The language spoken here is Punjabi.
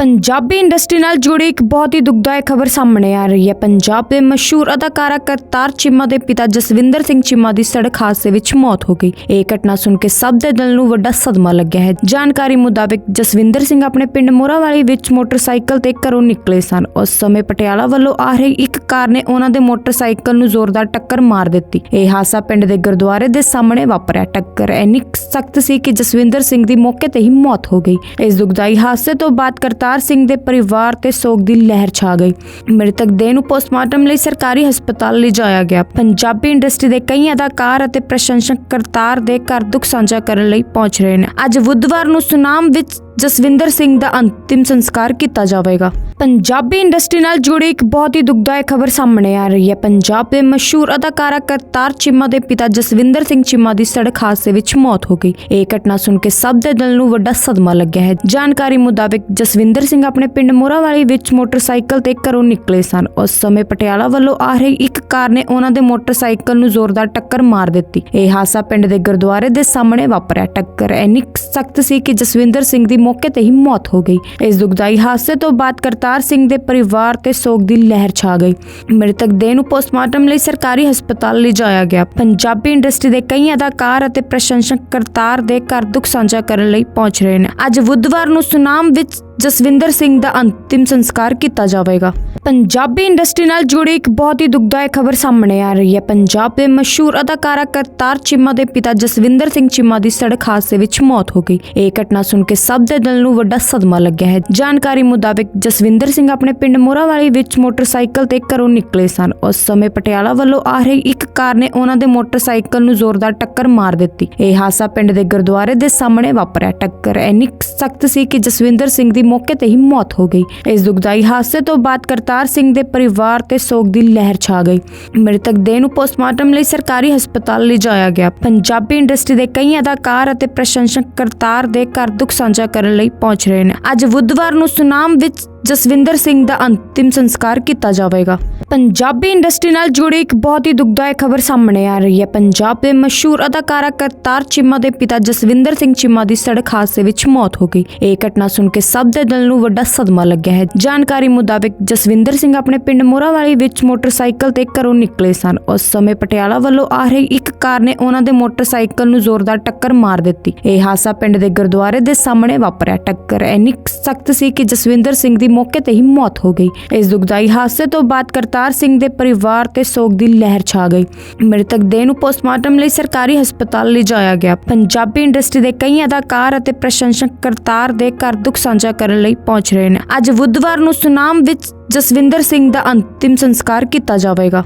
ਪੰਜਾਬੀ ਇੰਡਸਟਰੀ ਨਾਲ ਜੁੜੀ ਇੱਕ ਬਹੁਤ ਹੀ ਦੁਖਦਾਇਕ ਖਬਰ ਸਾਹਮਣੇ ਆ ਰਹੀ ਹੈ। ਪੰਜਾਬ ਦੇ ਮਸ਼ਹੂਰ ਅਦਾਕਾਰਾ ਕਰਤਾਰ ਚੀਮਾ ਦੇ ਪਿਤਾ ਜਸਵਿੰਦਰ ਸਿੰਘ ਚੀਮਾ ਦੀ ਸੜਕ ਹਾਦਸੇ ਵਿੱਚ ਮੌਤ ਹੋ ਗਈ। ਇਹ ਘਟਨਾ ਸੁਣ ਕੇ ਸਭ ਦੇ ਦਿਲ ਨੂੰ ਵੱਡਾ ਸਦਮਾ ਲੱਗਿਆ ਹੈ। ਜਾਣਕਾਰੀ ਮੁਤਾਬਿਕ ਜਸਵਿੰਦਰ ਸਿੰਘ ਆਪਣੇ ਪਿੰਡ ਮੋਰਾਵਾਲੀ ਵਿੱਚ ਮੋਟਰਸਾਈਕਲ ਤੇ ਘਰੋਂ ਨਿਕਲੇ ਸਨ। ਉਸ ਸਮੇਂ ਪਟਿਆਲਾ ਵੱਲੋਂ ਆ ਰਹੀ ਇੱਕ ਕਾਰ ਨੇ ਉਹਨਾਂ ਦੇ ਮੋਟਰਸਾਈਕਲ ਨੂੰ ਜ਼ੋਰਦਾਰ ਟੱਕਰ ਮਾਰ ਦਿੱਤੀ। ਇਹ ਹਾਦਸਾ ਪਿੰਡ ਦੇ ਗੁਰਦੁਆਰੇ ਦੇ ਸਾਹਮਣੇ ਵਾਪਰਿਆ। ਟੱਕਰ ਇੰਨੀ ਸਖਤ ਸੀ ਕਿ ਜਸਵਿੰਦਰ ਸਿੰਘ ਦੀ ਮੌਕੇ ਤੇ ਹੀ ਮੌਤ ਹੋ ਗਈ। ਇਸ ਦੁਖਦਾਈ ਹਾਦਸੇ ਤੋਂ ਬਾਅਦ ਕਰਤਾਰ ਸਿੰਘ ਦੇ ਪਰਿਵਾਰ ਤੇ ਸੋਗ ਦੀ ਲਹਿਰ ਛਾ ਗਈ। ਮ੍ਰਿਤਕ ਦੇਹ ਨੂੰ ਪੋਸਟਮਾਰਟਮ ਲਈ ਸਰਕਾਰੀ ਹਸਪਤਾਲ ਲਿਜਾਇਆ ਗਿਆ। ਪੰਜਾਬੀ ਇੰਡਸਟਰੀ ਦੇ ਕਈ ਅਦਾਕਾਰ ਅਤੇ ਪ੍ਰਸ਼ੰਸਕ ਕਰਤਾਰ ਦੇ ਘਰ ਦੁੱਖ ਸਾਂਝਾ ਕਰਨ ਲਈ ਪਹੁੰਚ ਰਹੇ ਨੇ। ਅੱਜ ਬੁੱਧਵਾਰ ਨੂੰ ਸੁਨਾਮ ਵਿੱਚ ਜਸਵਿੰਦਰ ਸਿੰਘ ਦਾ ਅੰਤਿਮ ਸੰਸਕਾਰ ਕੀਤਾ ਜਾਵੇਗਾ। ਪੰਜਾਬੀ ਇੰਡਸਟਰੀ ਨਾਲ ਜੁੜੀ ਇੱਕ ਬਹੁਤ ਹੀ ਦੁਖਦਾਇਕ ਖਬਰ ਸਾਹਮਣੇ ਆ ਰਹੀ ਹੈ। ਪੰਜਾਬ ਦੇ ਮਸ਼ਹੂਰ ਅਦਾਕਾਰਾ ਕਰਤਾਰ ਚੀਮਾ ਦੇ ਪਿਤਾ ਜਸਵਿੰਦਰ ਸਿੰਘ ਚੀਮਾ ਦੀ ਸੜਕ ਹਾਦਸੇ ਵਿੱਚ ਮੌਤ ਹੋ ਗਈ। ਇਹ ਘਟਨਾ ਸੁਣ ਕੇ ਸਭ ਦੇ ਦਿਲ ਨੂੰ ਵੱਡਾ ਸਦਮਾ ਲੱਗਿਆ ਹੈ। ਜਾਣਕਾਰੀ ਮੁਤਾਬਿਕ ਜਸਵਿੰਦਰ ਸਿੰਘ ਆਪਣੇ ਪਿੰਡ ਮੋਰਾਵਾਲੀ ਵਿੱਚ ਮੋਟਰਸਾਈਕਲ ਤੇ ਘਰੋਂ ਨਿਕਲੇ ਸਨ। ਉਸ ਸਮੇਂ ਪਟਿਆਲਾ ਵੱਲੋਂ ਆ ਰਹੀ ਇੱਕ ਕਾਰ ਨੇ ਉਹਨਾਂ ਦੇ ਮੋਟਰਸਾਈਕਲ ਨੂੰ ਜ਼ੋਰਦਾਰ ਟੱਕਰ ਮਾਰ ਦਿੱਤੀ। ਇਹ ਹਾਦਸਾ ਪਿੰਡ ਦੇ ਗੁਰਦੁਆਰੇ ਦੇ ਸਾਹਮਣੇ ਵਾਪਰਿਆ। ਟੱਕਰ ਇੰਨੀ ਸਖਤ ਸੀ ਕਿ ਜਸਵਿੰਦਰ ਸਿੰਘ ਦੀ ਮੌਕੇ ਤੇ ਹੀ ਮੌਤ ਹੋ ਗਈ। ਇਸ ਦੁਖਦਾਈ ਹਾਦਸੇ ਤੋਂ ਬਾਅਦ ਕਰਤਾਰ ਸਿੰਘ ਦੇ ਪਰਿਵਾਰ ਤੇ ਸੋਗ ਦੀ ਲਹਿਰ ਛਾ ਗਈ। ਮ੍ਰਿਤਕ ਦੇਹ ਨੂੰ ਪੋਸਟਮਾਰਟਮ ਲਈ ਸਰਕਾਰੀ ਹਸਪਤਾਲ ਲਿਜਾਇਆ ਗਿਆ। ਪੰਜਾਬੀ ਇੰਡਸਟਰੀ ਦੇ ਕਈ ਅਦਾਕਾਰ ਅਤੇ ਪ੍ਰਸ਼ੰਸਕ ਕਰਤਾਰ ਦੇ ਘਰ ਦੁੱਖ ਸਾਂਝਾ ਕਰਨ ਲਈ ਪਹੁੰਚ ਰਹੇ ਨੇ। ਅੱਜ ਬੁੱਧਵਾਰ ਨੂੰ ਸੁਨਾਮ ਵਿੱਚ ਜਸਵਿੰਦਰ ਸਿੰਘ ਦਾ ਅੰਤਿਮ ਸੰਸਕਾਰ ਕੀਤਾ ਜਾਵੇਗਾ। ਪੰਜਾਬੀ ਇੰਡਸਟਰੀ ਨਾਲ ਜੁੜੀ ਇੱਕ ਬਹੁਤ ਹੀ ਦੁਖਦਾਇਕ ਖਬਰ ਸਾਹਮਣੇ ਆ ਰਹੀ ਹੈ। ਪੰਜਾਬ ਦੇ ਮਸ਼ਹੂਰ ਅਦਾਕਾਰਾ ਕਰਤਾਰ ਚੀਮਾ ਦੇ ਪਿਤਾ ਜਸਵਿੰਦਰ ਸਿੰਘ ਚੀਮਾ ਦੀ ਸੜਕ ਹਾਦਸੇ ਵਿੱਚ ਮੌਤ ਹੋ ਗਈ। ਇਹ ਘਟਨਾ ਸੁਣ ਕੇ ਸਭ ਦੇ ਦਿਲ ਨੂੰ ਵੱਡਾ ਸਦਮਾ ਲੱਗਿਆ ਹੈ। ਜਾਣਕਾਰੀ ਮੁਤਾਬਿਕ ਜਸਵਿੰਦਰ ਸਿੰਘ ਆਪਣੇ ਪਿੰਡ ਮੋਰਾਵਾਲੀ ਵਿੱਚ ਮੋਟਰਸਾਈਕਲ ਤੇ ਘਰੋਂ ਨਿਕਲੇ ਸਨ। ਉਸ ਸਮੇਂ ਪਟਿਆਲਾ ਵੱਲੋਂ ਆ ਰਹੀ ਇੱਕ ਕਾਰ ਨੇ ਉਹਨਾਂ ਦੇ ਮੋਟਰਸਾਈਕਲ ਨੂੰ ਜ਼ੋਰਦਾਰ ਟੱਕਰ ਮਾਰ ਦਿੱਤੀ। ਇਹ ਹਾਦਸਾ ਪਿੰਡ ਦੇ ਗੁਰਦੁਆਰੇ ਦੇ ਸਾਹਮਣੇ ਵਾਪਰਿਆ। ਟੱਕਰ ਇੰਨੀ ਸਖਤ ਸੀ ਕਿ ਜਸਵਿੰਦਰ ਸਿੰਘ ਦੀ ਮੌਕੇ ਤੇ ਹੀ ਮੌਤ ਹੋ ਗਈ। ਇਸ ਦੁਖਦਾਈ ਹਾਦਸੇ ਤੋਂ ਬਾਅਦ ਕਰਤਾਰ ਸਿੰਘ ਦੇ ਪਰਿਵਾਰ ਤੇ ਸੋਗ ਦੀ ਲਹਿਰ ਛਾ ਗਈ। ਮ੍ਰਿਤਕ ਦੇਹ ਨੂੰ ਪੋਸਟਮਾਰਟਮ ਲਈ ਸਰਕਾਰੀ ਹਸਪਤਾਲ ਲਿਜਾਇਆ ਗਿਆ। ਪੰਜਾਬੀ ਇੰਡਸਟਰੀ ਦੇ ਕਈ ਅਦਾਕਾਰ ਅਤੇ ਪ੍ਰਸ਼ੰਸਕ ਕਰਤਾਰ ਦੇ ਘਰ ਦੁੱਖ ਸਾਂਝਾ ਕਰਨ ਲਈ ਪਹੁੰਚ ਰਹੇ ਨੇ। ਅੱਜ ਬੁੱਧਵਾਰ ਨੂੰ ਸੁਨਾਮ ਵਿੱਚ ਜਸਵਿੰਦਰ ਸਿੰਘ ਦਾ ਅੰਤਿਮ ਸੰਸਕਾਰ ਕੀਤਾ ਜਾਵੇਗਾ। ਪੰਜਾਬੀ ਇੰਡਸਟਰੀ ਨਾਲ ਜੁੜੀ ਇੱਕ ਬਹੁਤ ਹੀ ਦੁਖਦਾਇਕ ਖਬਰ ਸਾਹਮਣੇ ਆ ਰਹੀ ਹੈ। ਪੰਜਾਬ ਦੇ ਮਸ਼ਹੂਰ ਅਦਾਕਾਰਾ ਕਰਤਾਰ ਚੀਮਾ ਦੇ ਪਿਤਾ ਜਸਵਿੰਦਰ ਸਿੰਘ ਚੀਮਾ ਦੀ ਸੜਕ ਹਾਦਸੇ ਵਿੱਚ ਮੌਤ ਹੋ ਗਈ। ਇਹ ਘਟਨਾ ਸੁਣ ਕੇ ਸਭ ਦੇ ਦਿਲ ਨੂੰ ਵੱਡਾ ਸਦਮਾ ਲੱਗਿਆ ਹੈ। ਜਾਣਕਾਰੀ ਮੁਤਾਬਿਕ ਜਸਵਿੰਦਰ ਸਿੰਘ ਆਪਣੇ ਪਿੰਡ ਮੋਰਾਵਾਲੀ ਵਿੱਚ ਮੋਟਰਸਾਈਕਲ ਤੇ ਘਰੋਂ ਨਿਕਲੇ ਸਨ। ਉਸ ਸਮੇਂ ਪਟਿਆਲਾ ਵੱਲੋਂ ਆ ਰਹੀ ਇੱਕ ਕਾਰ ਨੇ ਉਹਨਾਂ ਦੇ ਮੋਟਰਸਾਈਕਲ ਨੂੰ ਜ਼ੋਰਦਾਰ ਟੱਕਰ ਮਾਰ ਦਿੱਤੀ। ਇਹ ਹਾਦਸਾ ਪਿੰਡ ਦੇ ਗੁਰਦੁਆਰੇ ਦੇ ਸਾਹਮਣੇ ਵਾਪਰਿਆ। ਟੱਕਰ ਇੰਨੀ ਸਖਤ ਸੀ ਕਿ ਜਸਵਿੰਦਰ ਸਿੰਘ ਦੀ ਮੌਕੇ ਤੇ ਹੀ ਮੌਤ ਹੋ ਗਈ। ਇਸ ਦੁਖਦਾਈ ਹਾਦਸੇ ਤੋਂ ਬਾਅਦ ਕਰਤਾਰ ਸਿੰਘ ਦੇ ਪਰਿਵਾਰ ਤੇ ਸੋਗ ਦੀ ਲਹਿਰ ਛਾ ਗਈ। ਮ੍ਰਿਤਕ ਦੇਹ ਨੂੰ ਪੋਸਟਮਾਰਟਮ ਲਈ ਸਰਕਾਰੀ ਹਸਪਤਾਲ ਲਿਜਾਇਆ ਗਿਆ। ਪੰਜਾਬੀ ਇੰਡਸਟਰੀ ਦੇ ਕਈ ਅਦਾਕਾਰ ਅਤੇ ਪ੍ਰਸ਼ੰਸਕ ਕਰਤਾਰ ਦੇ ਘਰ ਦੁੱਖ ਸਾਂਝਾ ਕਰਨ ਲਈ ਪਹੁੰਚ ਰਹੇ ਨੇ। ਅੱਜ ਬੁੱਧਵਾਰ ਨੂੰ ਸੁਨਾਮ ਵਿੱਚ ਜਸਵਿੰਦਰ ਸਿੰਘ ਦਾ ਅੰਤਿਮ ਸੰਸਕਾਰ ਕੀਤਾ ਜਾਵੇਗਾ।